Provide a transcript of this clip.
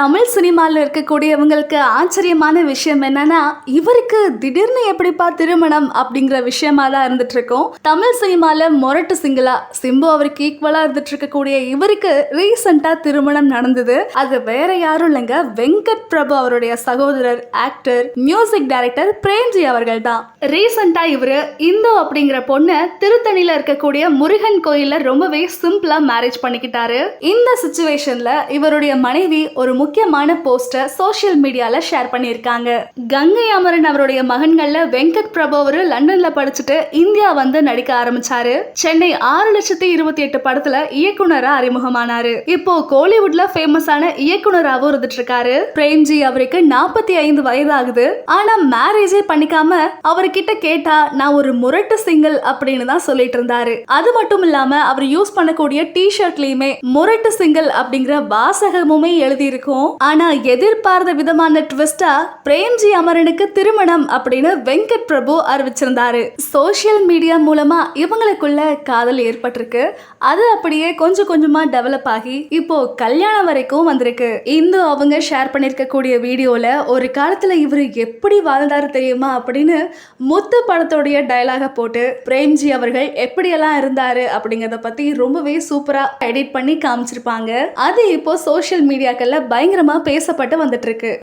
தமிழ் சினிமாவில் இருக்கக்கூடியவங்களுக்கு ஆச்சரியமான விஷயம் என்னன்னா இவருக்கு திடீர்னு எப்படிப்பா திருமணம் அப்படிங்கிற விஷயமா தான் இருந்துட்டு இருக்கோம் தமிழ் சினிமாவில் மொரட்டு சிங்கிளா சிம்பு அவருக்கு ஈக்குவலா இருந்துட்டு இருக்கக்கூடிய இவருக்கு ரீசெண்டா திருமணம் நடந்தது. அது வேற யாரும் இல்லைங்க வெங்கட் பிரபு அவருடைய சகோதரர் ஆக்டர் மியூசிக் டைரக்டர் பிரேம்ஜி அவர்கள் தான். ரீசெண்டா இவரு இந்து அப்படிங்கிற பொண்ணு திருத்தணியில இருக்கக்கூடிய முருகன் கோயில்ல ரொம்பவே சிம்பிளா மேரேஜ் பண்ணிக்கிட்டாரு. இந்த சுச்சுவேஷன்ல இவருடைய மனைவி ஒரு முக்கியமான போஸ்டர் சோஷியல் மீடியால ஷேர் பண்ணியிருக்காங்க. கங்கை அமரன் அவருடைய மகன்கள்ல வெங்கட் பிரபு அவரு லண்டன்ல படிச்சுட்டு இந்தியா வந்து நடிக்க ஆரம்பிச்சாரு. சென்னை ஆறு லட்சத்தி இருபத்தி எட்டு படத்துல இயக்குனரா அறிமுகமானாரு. இப்போ கோலிவுட்ல ஃபேமஸான இயக்குனராகவும் இருந்துட்டு இருக்காரு பிரேம்ஜி அவருக்கு நாற்பத்தி ஐந்து வயதாகுது. ஆனா மேரேஜே பண்ணிக்காம அவர்கிட்ட கேட்டா நான் ஒரு முரட்டு சிங்கிள் அப்படின்னு தான் சொல்லிட்டு இருந்தாரு. அது மட்டும் இல்லாம அவர் யூஸ் பண்ணக்கூடிய டி ஷர்ட்லயுமே முரட்டு சிங்கிள் அப்படிங்கிற வாசகமுமே எழுதியிருக்கும். இருக்கும் ஆனா எதிர்பார்த்த விதமான ட்விஸ்டா பிரேம்ஜி அமரனுக்கு திருமணம் அப்படின்னு வெங்கட் பிரபு அறிவிச்சிருந்தாரு. சோஷியல் மீடியா மூலமா இவங்களுக்குள்ள காதல் ஏற்பட்டிருக்கு. அது அப்படியே கொஞ்சம் கொஞ்சமா டெவலப் ஆகி இப்போ கல்யாணம் வரைக்கும் வந்திருக்கு. இந்து அவங்க ஷேர் பண்ணியிருக்கக்கூடிய வீடியோல ஒரு காலத்துல இவர் எப்படி வாழ்ந்தாரு தெரியுமா அப்படின்னு முத்து படத்தோடைய டயலாக போட்டு பிரேம்ஜி அவர்கள் எப்படியெல்லாம் இருந்தாரு அப்படிங்கறத பத்தி ரொம்பவே சூப்பரா எடிட் பண்ணி காமிச்சிருப்பாங்க. அது இப்போ சோஷியல் மீடியாக்கள்ல பயங்கரமா பேசப்பட்டு வந்துட்டு இருக்கு.